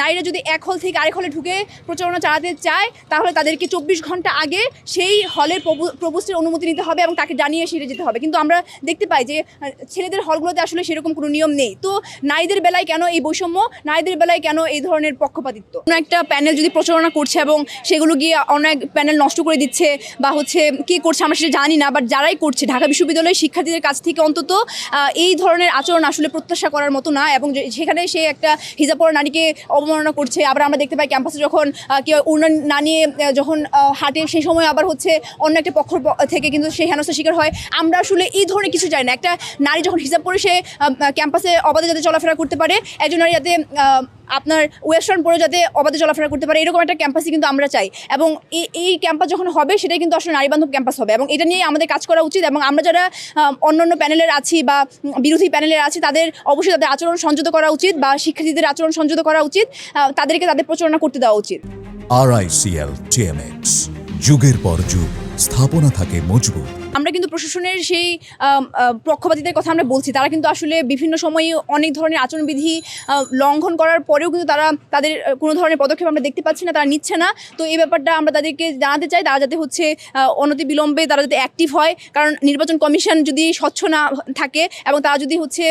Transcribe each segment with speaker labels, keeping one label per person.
Speaker 1: নারীরা যদি এক হল থেকে আরেক হলে ঢুকে প্রচারণা চালাতে চায়, তাহলে তাদেরকে চব্বিশ ঘণ্টা আগে সেই হলের প্রভুষ্টের অনুমতি নিতে হবে এবং তাকে জানিয়ে সেরে যেতে হবে। কিন্তু আমরা দেখতে পাই যে ছেলেদের হলগুলোতে আসলে সেরকম কোনো নিয়ম নেই। তো নারীদের বেলায় কেন এই বৈষম্য? নারীদের বেলায় কেন এই ধরনের পক্ষপাতিত্ব? কোনো একটা প্যানেল যদি প্রচারণা করছে এবং সেগুলো গিয়ে অনেক প্যানেল নষ্ট করে দিচ্ছে বা হচ্ছে কে করছে আমরা সেটা জানি না, বাট যারাই করছে, ঢাকা বিশ্ববিদ্যালয়ের শিক্ষার্থীদের কাছ থেকে অন্তত এই ধরনের আচরণ আসলে প্রত্যাশা করার মতো না এবং সেখানে সে একটা হিজাব পরা নারীকে অবমাননা করছে। আবার আমরা দেখতে পাই ক্যাম্পাসে যখন কেউ উন্নয়ন না নিয়ে যখন হাঁটে সেই সময় আবার হচ্ছে অন্য একটা পক্ষ থেকে কিন্তু সেই হেনস্থার শিকার হয়। আমরা আসলে এই ধরনের কিছু চাই না। একটা নারী যখন হিসাব করে সে ক্যাম্পাসে অবাধে যাতে চলাফেরা করতে পারে, একজন নারী যাতে আপনার ওয়েস্টার্ন পরে যাতে অবাধে চলাফেরা করতে পারে, এরকম একটা ক্যাম্পাসই কিন্তু আমরা চাই। এবং এই ক্যাম্পাস যখন হবে, সেটাই কিন্তু আসলে নারী বান্ধব ক্যাম্পাস হবে। এবং এটা নিয়ে আমাদের কাজ করা উচিত এবং আমরা যারা অন্যান্য প্যানেলের আছি বা বিরোধী প্যানেলের আছি, তাদের অবশ্যই তাদের আচরণ সংযত করা উচিত বা শিক্ষার্থীদের আচরণ সংযত করা উচিত। তাদেরকে তাদের প্রচারণা করতে দেওয়া উচিত।
Speaker 2: আরআইসিএল টিএমএক্স যুগের পর যুগ, স্থাপনা থাকে মজবুত।
Speaker 1: আমরা কিন্তু প্রশাসনের সেই পক্ষপাতিদের কথা আমরা বলছি। তারা কিন্তু আসলে বিভিন্ন সময়ে অনেক ধরনের আচরণবিধি লঙ্ঘন করার পরেও কিন্তু তারা তাদের কোনো ধরনের পদক্ষেপ আমরা দেখতে পাচ্ছি না, তারা নিচ্ছে না। তো এই ব্যাপারটা আমরা তাদেরকে জানাতে চাই, তারা যাতে হচ্ছে অনতি বিলম্বে তারা যাতে অ্যাক্টিভ হয়। কারণ নির্বাচন কমিশন যদি স্বচ্ছ না থাকে এবং তারা যদি হচ্ছে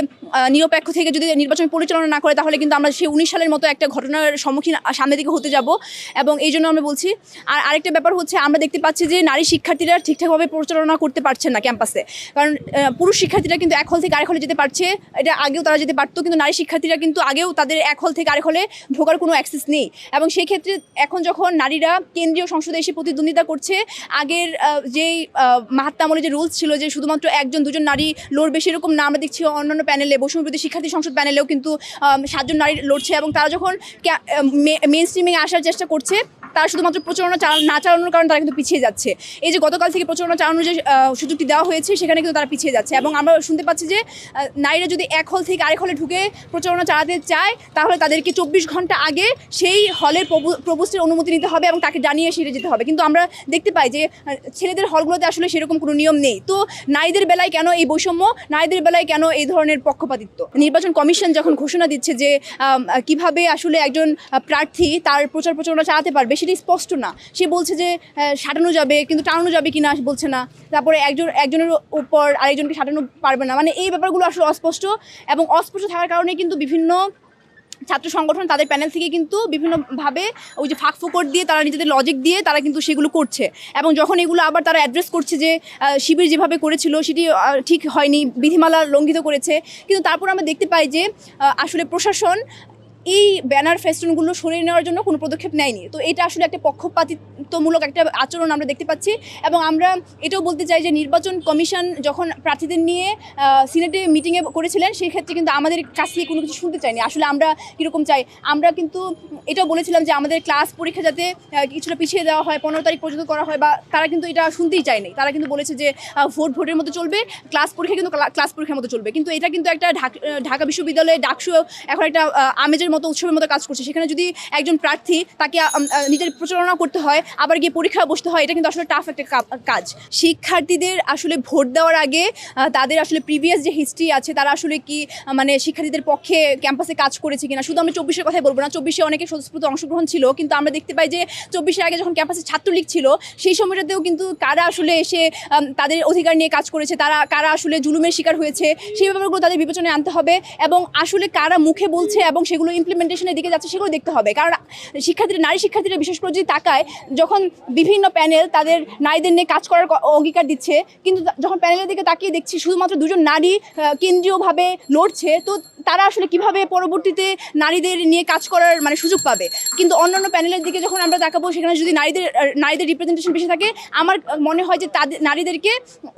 Speaker 1: নিরপেক্ষ থেকে যদি নির্বাচন পরিচালনা না করে, তাহলে কিন্তু আমরা সেই উনিশ সালের মতো একটা ঘটনার সম্মুখীন সামনের দিকে হতে যাব। এবং এই জন্য আমরা বলছি, আর আরেকটা ব্যাপার হচ্ছে, আমরা দেখতে পাচ্ছি যে নারী শিক্ষার্থীরা ঠিকঠাকভাবে পরিচালনা করতে পারছেন না ক্যাম্পাসে। কারণ পুরুষ শিক্ষার্থীরা কিন্তু এক হল থেকে আরেক হলে যেতে পারছে। এটা আগেও তারা যেতে পারতো কিন্তু নারী শিক্ষার্থীরা কিন্তু আগেও তাদের এক হল থেকে আরেক হলে ঢোকার কোনো অ্যাক্সেস নেই। এবং সেই ক্ষেত্রে এখন যখন নারীরা কেন্দ্রীয় সংসদে এসে প্রতিদ্বন্দ্বিতা করছে আগের যেই আহ, মাহাত্মা আমলে যে রুলস ছিল যে শুধুমাত্র একজন দুজন নারী লড়বে সেরকম না আমরা দেখছি অন্যান্য প্যানেলে বৈষম্যবিরোধী শিক্ষার্থী সংসদ প্যানেলেও কিন্তু সাতজন নারী লড়ছে। এবং তারা যখন মেন স্ট্রিমিংয়ে আসার চেষ্টা করছে তারা শুধুমাত্র প্রচারণা না চালানোর কারণে তারা কিন্তু পিছিয়ে যাচ্ছে। এই যে গতকাল থেকে প্রচারণা চালানোর যে সুযোগটি দেওয়া হয়েছে, সেখানে কিন্তু তারা পিছিয়ে যাচ্ছে এবং আমরা শুনতে পাচ্ছি যে নারীরা যদি এক হল থেকে আরেক হলে ঢুকে প্রচারণা চালাতে চায়, তাহলে তাদেরকে চব্বিশ ঘণ্টা আগে সেই হলের প্রভুষ্টের অনুমতি নিতে হবে এবং তাকে জানিয়ে সেরে যেতে হবে। কিন্তু আমরা দেখতে পাই যে ছেলেদের হলগুলোতে আসলে সেরকম কোনো নিয়ম নেই। তো নারীদের বেলায় কেন এই বৈষম্য? নারীদের বেলায় কেন এই ধরনের পক্ষপাতিত্ব? নির্বাচন কমিশন যখন ঘোষণা দিচ্ছে যে কীভাবে আসলে একজন প্রার্থী তার প্রচার প্রচারণা চালাতে পারবে সেটি স্পষ্ট না। সে বলছে যে সাঁটানো যাবে, কিন্তু টানানো যাবে কিনা বলছে না। তারপরে একজন, একজনের উপর আরেকজনকে সাঁটানো পারবে না। মানে এই ব্যাপারগুলো আসলে অস্পষ্ট এবং অস্পষ্ট থাকার কারণে কিন্তু বিভিন্ন ছাত্র সংগঠন তাদের প্যানেল থেকে কিন্তু বিভিন্নভাবে ওই যে ফাঁক ফোকর দিয়ে তারা নিজেদের লজিক দিয়ে তারা কিন্তু সেগুলো করছে। এবং যখন এগুলো আবার তারা অ্যাড্রেস করছে যে শিবির যেভাবে করেছিল সেটি ঠিক হয়নি, বিধিমালা লঙ্ঘিত করেছে। কিন্তু তারপর আমরা দেখতে পাই যে আসলে প্রশাসন এই ব্যানার ফেস্টুনগুলো সরিয়ে নেওয়ার জন্য কোনো পদক্ষেপ নেয়নি। তো এটা আসলে একটা পক্ষপাতিত্বমূলক একটা আচরণ আমরা দেখতে পাচ্ছি এবং আমরা এটাও বলতে চাই যে নির্বাচন কমিশন যখন প্রার্থীদের নিয়ে সিনেটে মিটিংয়ে করেছিলেন সেই ক্ষেত্রে কিন্তু আমাদের কাছ থেকে কোনো কিছু শুনতে চাইনি। আসলে আমরা কীরকম চাই? আমরা কিন্তু এটাও বলেছিলাম যে আমাদের ক্লাস পরীক্ষা যাতে কিছুটা পিছিয়ে দেওয়া হয়, পনেরো তারিখ পর্যন্ত করা হয় বা তারা কিন্তু এটা শুনতেই চায়নি। তারা কিন্তু বলেছে যে ভোট ভোটের মতো চলবে, ক্লাস পরীক্ষা কিন্তু ক্লা- ক্লাস পরীক্ষার মতো চলবে। কিন্তু এটা কিন্তু একটা ঢাক- বিশ্ববিদ্যালয়ে ডাকসু এখন একটা আমেজের মতো, উৎসবের মতো কাজ করছে। সেখানে যদি একজন প্রার্থী তাকে নিজের প্রচারণা করতে হয়, আবার গিয়ে পরীক্ষা বসতে হয়, এটা কিন্তু আসলে টাফ একটা কাজ। শিক্ষার্থীদের আসলে ভোট দেওয়ার আগে তাদের আসলে প্রিভিয়াস যে হিস্ট্রি আছে, তারা আসলে কি মানে শিক্ষার্থীদের পক্ষে ক্যাম্পাসে কাজ করেছে কিনা? শুধু আমরা চব্বিশের কথাই বলব না, চব্বিশে অনেকে স্বতঃস্ফূর্ত অংশগ্রহণ ছিল, কিন্তু আমরা দেখতে পাই যে চব্বিশের আগে যখন ক্যাম্পাসে ছাত্রলীগ ছিল, সেই সময়টাতেও কিন্তু কারা আসলে এসে তাদের অধিকার নিয়ে কাজ করেছে, তারা, কারা আসলে জুলুমের শিকার হয়েছে, সেই ব্যাপারগুলো তাদের বিবেচনায় আনতে হবে এবং আসলে কারা মুখে বলছে এবং সেগুলো ইমপ্লিমেন্টেশনের দিকে যাচ্ছে সেগুলো দেখতে হবে। কারণ শিক্ষার্থীরা, নারী শিক্ষার্থীরা বিশেষ করে যদি তাকায়, যখন বিভিন্ন প্যানেল তাদের নারীদের নিয়ে কাজ করার অঙ্গীকার দিচ্ছে, কিন্তু যখন প্যানেলের দিকে তাকিয়ে দেখছি শুধুমাত্র দুজন নারী কেন্দ্রীয়ভাবে লড়ছে, তো তারা আসলে কীভাবে পরবর্তীতে নারীদের নিয়ে কাজ করার মানে সুযোগ পাবে? কিন্তু অন্যান্য প্যানেলের দিকে যখন আমরা তাকাবো, সেখানে যদি নারীদের নারীদের রিপ্রেজেন্টেশন বেশি থাকে, আমার মনে হয় যে তাদের, নারীদেরকে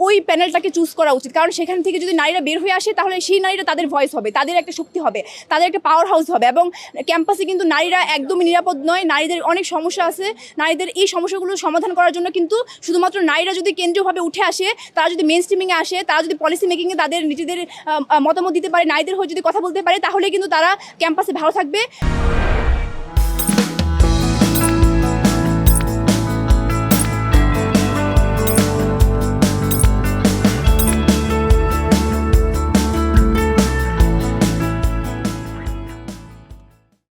Speaker 1: ওই প্যানেলটাকে চুজ করা উচিত। কারণ সেখান থেকে যদি নারীরা বের হয়ে আসে, তাহলে সেই নারীরা তাদের ভয়েস হবে, তাদের একটা শক্তি হবে, তাদের একটা পাওয়ার হাউস হবে। এবং ক্যাম্পাসে কিন্তু নারীরা একদমই নিরাপদ নয়। নারীদের অনেক সমস্যা আছে। নারীদের এই সমস্যাগুলো সমাধান করার জন্য কিন্তু শুধুমাত্র নারীরা যদি কেন্দ্রীয়ভাবে উঠে আসে, তারা যদি মেন স্ট্রিমিংয়ে আসে, তারা যদি পলিসি মেকিংয়ে তাদের নিজেদের মতামত দিতে পারে, নারীদের হয়ে যদি কথা বলতে পারে, তাহলে কিন্তু তারা ক্যাম্পাসে ভালো থাকবে।